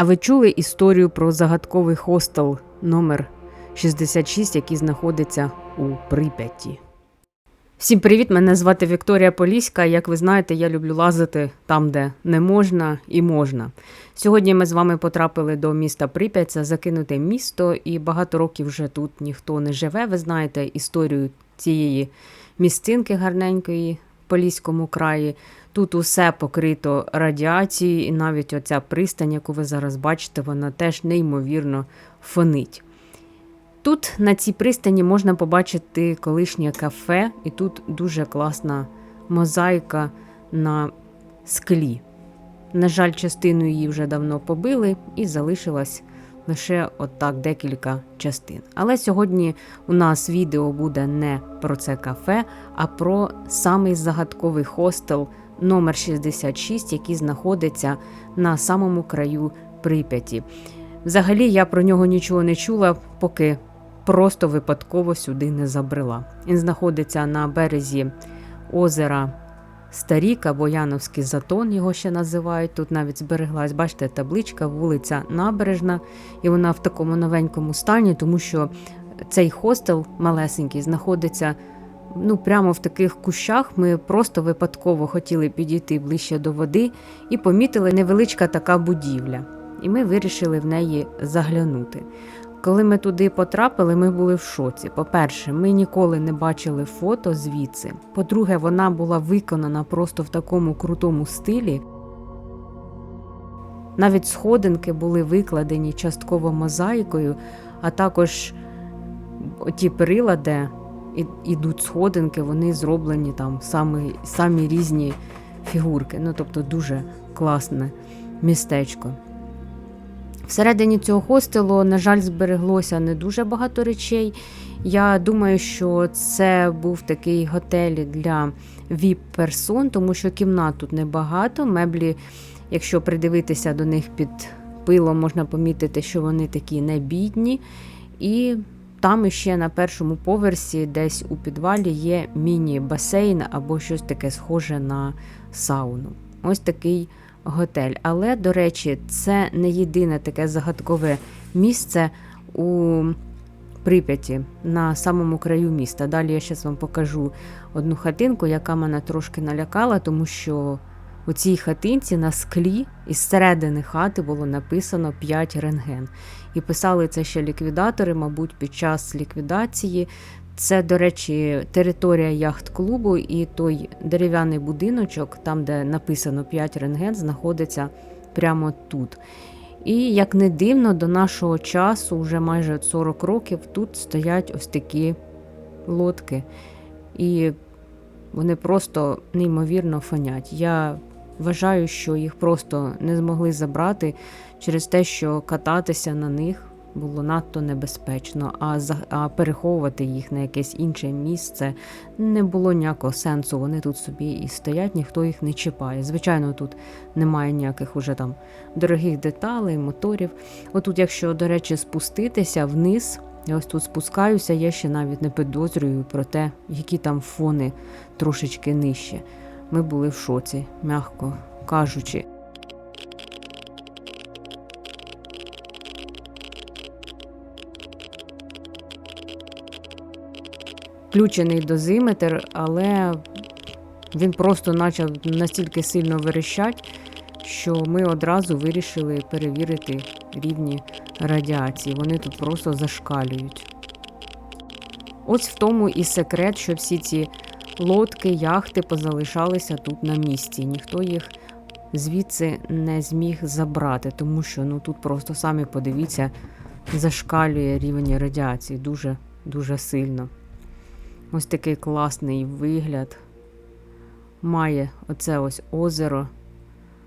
А ви чули історію про загадковий хостел номер 66, який знаходиться у Прип'яті? Всім привіт! Мене звати Вікторія Поліська. Як ви знаєте, я люблю лазити там, де не можна і можна. Сьогодні ми з вами потрапили до міста Прип'ять, це закинуте місто, і багато років вже тут ніхто не живе. Ви знаєте історію цієї місцинки гарненької Поліському краї. Тут усе покрито радіацією, і навіть оця пристань, яку ви зараз бачите, вона теж неймовірно фонить. Тут на цій пристані можна побачити колишнє кафе, і тут дуже класна мозаїка на склі. На жаль, частину її вже давно побили, і залишилось лише отак декілька частин. Але сьогодні у нас відео буде не про це кафе, а про самий загадковий хостел номер 66, який знаходиться на самому краю Прип'яті. Взагалі я про нього нічого не чула, поки просто випадково сюди не забрела. Він знаходиться на березі озера Старік або Яновський затон, його ще називають. Тут навіть збереглась, бачите, табличка, вулиця Набережна, і вона в такому новенькому стані, тому що цей хостел малесенький знаходиться ну, прямо в таких кущах. Ми просто випадково хотіли підійти ближче до води і помітили невеличка така будівля. І ми вирішили в неї заглянути. Коли ми туди потрапили, ми були в шоці. По-перше, ми ніколи не бачили фото звідси. По-друге, вона була виконана просто в такому крутому стилі. Навіть сходинки були викладені частково мозаїкою, а також ті перила, де ідуть сходинки, вони зроблені там самі, самі різні фігурки. Ну, тобто дуже класне містечко. Всередині цього хостелу, на жаль, збереглося не дуже багато речей. Я думаю, що це був такий готель для віп-персон, тому що кімнат тут небагато. Меблі, якщо придивитися до них під пилом, можна помітити, що вони такі не бідні. І там ще на першому поверсі, десь у підвалі, є міні-басейн або щось таке схоже на сауну. Ось такий готель. Але, до речі, це не єдине таке загадкове місце у Прип'яті на самому краю міста. Далі я зараз вам покажу одну хатинку, яка мене трошки налякала, тому що у цій хатинці на склі із середини хати було написано 5 рентген. І писали це ще ліквідатори, мабуть, під час ліквідації. Це, до речі, територія яхт-клубу, і той дерев'яний будиночок, там, де написано 5 рентген, знаходиться прямо тут. І як не дивно, до нашого часу, вже майже 40 років, тут стоять ось такі лодки. І вони просто неймовірно фонять. Я вважаю, що їх просто не змогли забрати через те, що кататися на них було надто небезпечно, а а переховувати їх на якесь інше місце не було ніякого сенсу. Вони тут собі і стоять, ніхто їх не чіпає. Звичайно, тут немає ніяких уже там дорогих деталей, моторів. Отут, якщо, до речі, спуститися вниз. Я ось тут спускаюся, я ще навіть не підозрюю про те, які там фони трошечки нижче. Ми були в шоці, м'яко кажучи. Включений дозиметр, але він просто почав настільки сильно верещать, що ми одразу вирішили перевірити рівні радіації. Вони тут просто зашкалюють. Ось в тому і секрет, що всі ці лодки, яхти позалишалися тут на місці. Ніхто їх звідси не зміг забрати, тому що ну тут просто самі подивіться, зашкалює рівень радіації дуже дуже сильно. Ось такий класний вигляд. Має оце ось озеро,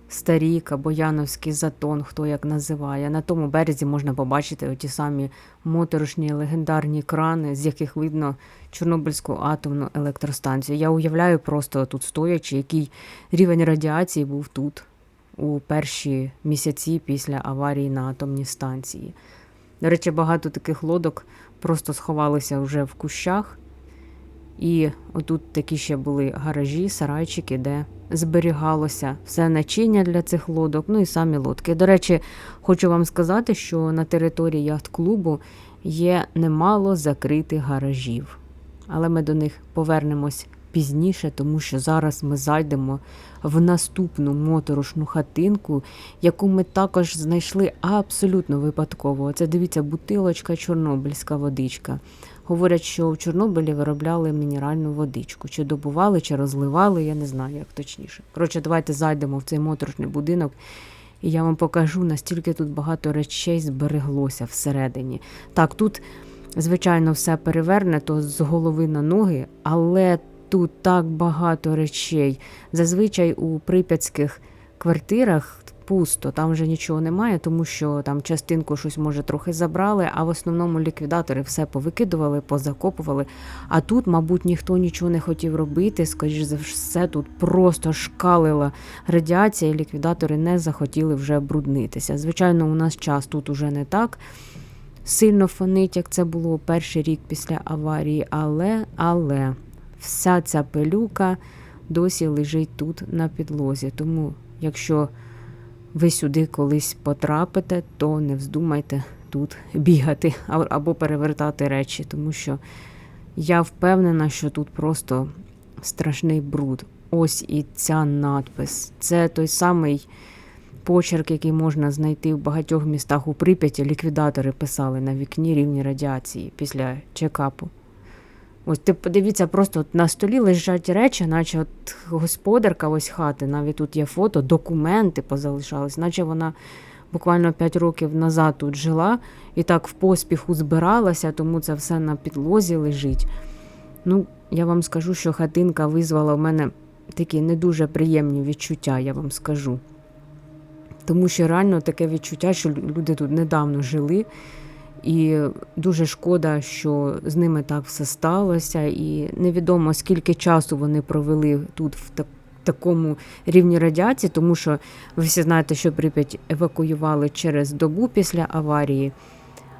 Старік або Яновський затон, хто як називає. На тому березі можна побачити оті самі моторошні легендарні крани, з яких видно Чорнобильську атомну електростанцію. Я уявляю, просто тут стоячи, який рівень радіації був тут у перші місяці після аварії на атомній станції. До речі, багато таких лодок просто сховалися вже в кущах. І отут такі ще були гаражі, сарайчики, де зберігалося, все начиння для цих лодок, ну і самі лодки. До речі, хочу вам сказати, що на території яхт-клубу є немало закритих гаражів. Але ми до них повернемось пізніше, тому що зараз ми зайдемо в наступну моторошну хатинку, яку ми також знайшли абсолютно випадково. Це дивіться, бутилочка чорнобильська водичка. Говорять, що в Чорнобилі виробляли мінеральну водичку. Чи добували, чи розливали, я не знаю, як точніше. Коротше, давайте зайдемо в цей моторошний будинок, і я вам покажу, настільки тут багато речей збереглося всередині. Так, тут, звичайно, все перевернето з голови на ноги, але тут так багато речей. Зазвичай у прип'ятських квартирах пусто, там вже нічого немає, тому що там частинку щось може трохи забрали, а в основному ліквідатори все повикидували, позакопували. А тут, мабуть, ніхто нічого не хотів робити. Скоріш за все, тут просто шкалила радіація, і ліквідатори не захотіли вже бруднитися. Звичайно, у нас час тут уже не так. Сильно фонить, як це було перший рік після аварії, але, але вся ця пилюка досі лежить тут на підлозі. Тому, якщо ви сюди колись потрапите, то не вздумайте тут бігати або перевертати речі, тому що я впевнена, що тут просто страшний бруд. Ось і ця надпис. Це той самий почерк, який можна знайти в багатьох містах у Прип'яті. Ліквідатори писали на вікні рівні радіації після чекапу. Ось ти подивіться, просто от на столі лежать речі, наче от господарка ось хати, навіть тут є фото, документи позалишались, наче вона буквально 5 років назад тут жила і так в поспіху збиралася, тому це все на підлозі лежить. Ну, я вам скажу, що хатинка визвала в мене такі не дуже приємні відчуття, я вам скажу. Тому що реально таке відчуття, що люди тут недавно жили. І дуже шкода, що з ними так все сталося, і невідомо скільки часу вони провели тут в так, такому рівні радіації, тому що ви всі знаєте, що Прип'ять евакуювали через добу після аварії.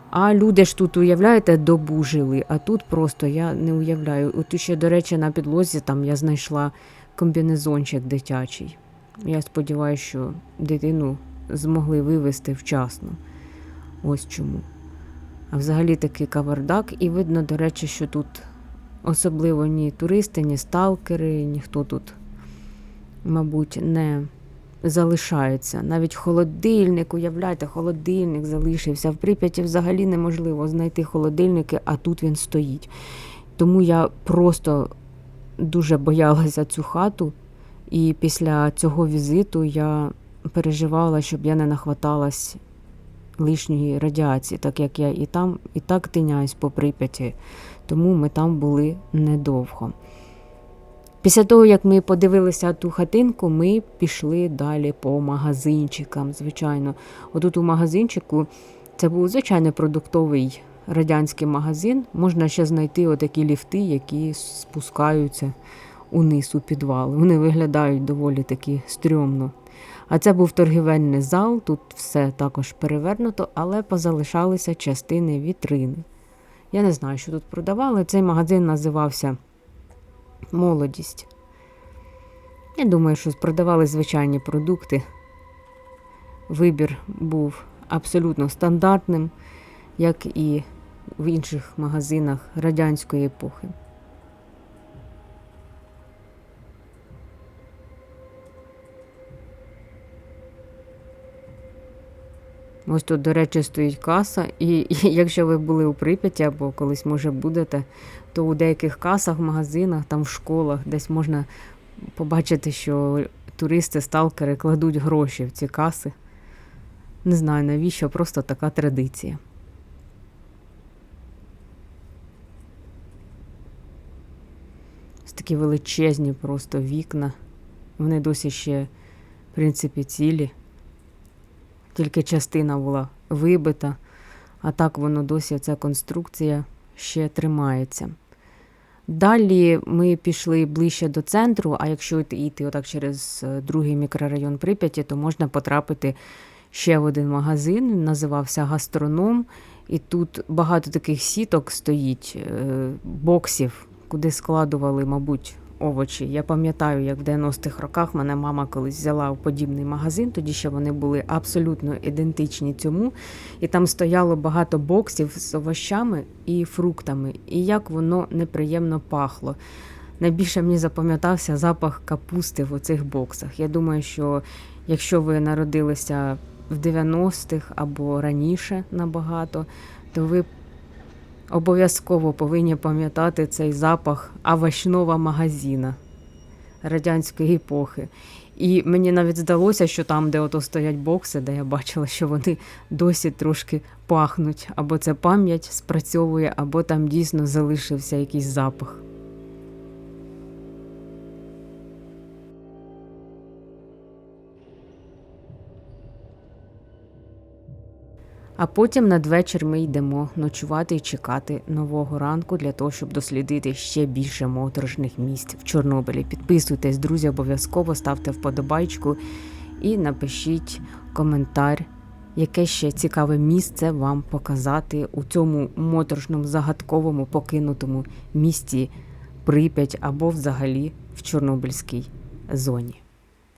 А люди ж тут, уявляєте, добу жили, а тут просто я не уявляю. От ще, до речі, на підлозі там я знайшла комбінезончик дитячий. Я сподіваюся, що дитину змогли вивезти вчасно. Ось чому. А взагалі такий кавардак, і видно, до речі, що тут особливо ні туристи, ні сталкери, ніхто тут, мабуть, не залишається. Навіть холодильник, уявляєте, холодильник залишився. В Прип'яті взагалі неможливо знайти холодильники, а тут він стоїть. Тому я просто дуже боялася цю хату, і після цього візиту я переживала, щоб я не нахваталась лишньої радіації, так як я і там, і так тиняюсь по Прип'яті, тому ми там були недовго. Після того, як ми подивилися ту хатинку, ми пішли далі по магазинчикам. Звичайно, отут у магазинчику це був звичайний продуктовий радянський магазин. Можна ще знайти отакі ліфти, які спускаються униз у підвал. Вони виглядають доволі таки стрьомно. А це був торгівельний зал, тут все також перевернуто, але позалишалися частини вітрини. Я не знаю, що тут продавали. Цей магазин називався Молодість. Я думаю, що продавали звичайні продукти. Вибір був абсолютно стандартним, як і в інших магазинах радянської епохи. Ось тут, до речі, стоїть каса, і, і якщо ви були у Прип'яті або колись, може, будете, то у деяких касах, магазинах, там в школах десь можна побачити, що туристи, сталкери кладуть гроші в ці каси. Не знаю навіщо, просто така традиція. Ось такі величезні просто вікна. Вони досі ще, в принципі, цілі тільки частина була вибита, а так воно досі ця конструкція ще тримається. Далі ми пішли ближче до центру, а якщо йти отак через е, другий мікрорайон Прип'яті, то можна потрапити ще в один магазин, називався Гастроном. І тут багато таких сіток стоїть, е, боксів, куди складували, мабуть, овочі. Я пам'ятаю, як в 90-х роках мене мама колись взяла у подібний магазин, тоді ще вони були абсолютно ідентичні цьому, і там стояло багато боксів з овощами і фруктами, і як воно неприємно пахло. Найбільше мені запам'ятався запах капусти в оцих боксах. Я думаю, що якщо ви народилися в 90-х або раніше набагато, то ви обов'язково повинні пам'ятати цей запах овочного магазина радянської епохи. І мені навіть здалося, що там, де ото стоять бокси, де я бачила, що вони досі трошки пахнуть, або це пам'ять спрацьовує, або там дійсно залишився якийсь запах. А потім надвечір ми йдемо ночувати і чекати нового ранку для того, щоб дослідити ще більше моторошних місць в Чорнобилі. Підписуйтесь, друзі, обов'язково ставте вподобайку і напишіть коментар, яке ще цікаве місце вам показати у цьому моторошному загадковому покинутому місті Прип'ять або взагалі в Чорнобильській зоні.